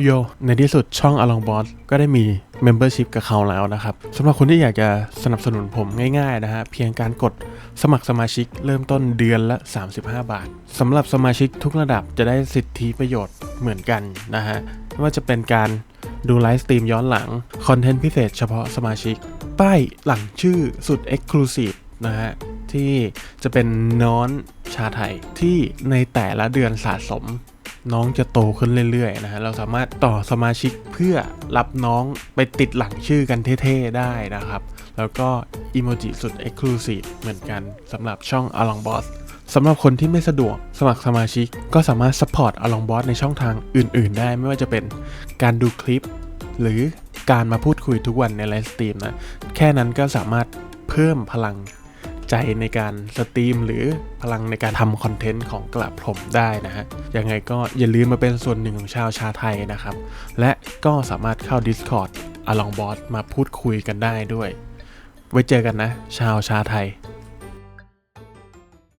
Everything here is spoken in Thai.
โย ในที่สุดช่อง Along Boss ก็ได้มี Membership กับเขาแล้วนะครับสำหรับคนที่อยากจะสนับสนุนผมง่ายๆนะฮะ เพียงการกดสมัครสมาชิกเริ่มต้นเดือนละ 35 บาทสำหรับสมาชิกทุกระดับจะได้สิทธิประโยชน์เหมือนกันนะฮะไม่ว่าจะเป็นการดูไลฟ์สตรีมย้อนหลัง คอนเทนต์พิเศษเฉพาะสมาชิก ป้ายหลังชื่อสุด Exclusive นะฮะ ที่จะเป็นน้อนชาไทยที่ในแต่ละเดือนสะสม น้องจะโตขึ้นเรื่อยๆนะฮะเราสามารถต่อสมาชิกเพื่อรับน้องไปติดหลังชื่อกันเท่ๆได้นะครับ แล้วก็อีโมจิสุด Exclusive เหมือนกันสำหรับช่อง Along Boss สำหรับคนที่ไม่สะดวกสมัครสมาชิก ก็สามารถ support Along Boss ในช่องทางอื่น ๆ ได้ไม่ว่าจะเป็นการดูคลิป หรือการมาพูดคุยทุกวันในไลฟ์สตรีมนะ แค่นั้นก็สามารถเพิ่มพลัง ใจในการสตรีมหรือพลังในการทำคอนเทนต์ของกลับผมได้นะฮะ ยังไงก็อย่าลืมมาเป็นส่วนหนึ่งของชาวชาไทยนะครับ และก็สามารถเข้า Discord อลองบอสมาพูดคุยกันได้ด้วย ไว้เจอกันนะ ชาวชาไทย